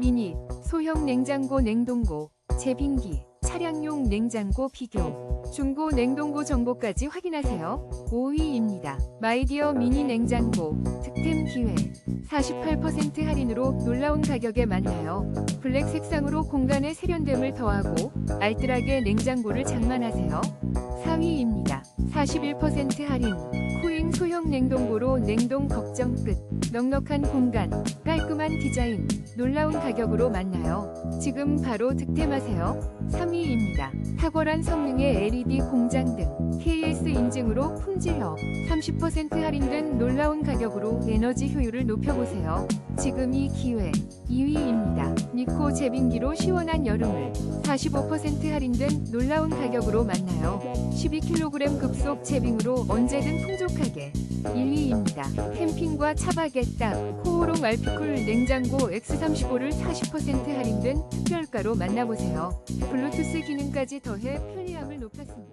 미니, 소형 냉장고 냉동고, 제빙기, 차량용 냉장고 비교, 중고 냉동고 정보까지 확인하세요. 5위입니다. 마이디어 미니 냉장고, 득템 기회, 48% 할인으로 놀라운 가격에 만나요. 블랙 색상으로 공간의 세련됨을 더하고 알뜰하게 냉장고를 장만하세요. 4위입니다. 41% 할인, 코잉 소형 냉동고로 냉동 걱정 끝. 넉넉한 공간, 깔끔한 디자인, 놀라운 가격으로 만나요. 지금 바로 득템하세요. 3위입니다. 탁월한 성능의 LED 공장 등 KS 인증으로 품질업 30% 할인된 놀라운 가격으로 에너지 효율을 높여보세요. 지금 이 기회 2위입니다. 니코 제빙기로 시원한 여름을 45% 할인된 놀라운 가격으로 만나요. 12kg 급속 제빙으로 언제든 풍족 1위입니다. 캠핑과 차박에 딱 코오롱 알피쿨 냉장고 X35를 40% 할인된 특별가로 만나보세요. 블루투스 기능까지 더해 편리함을 높였습니다.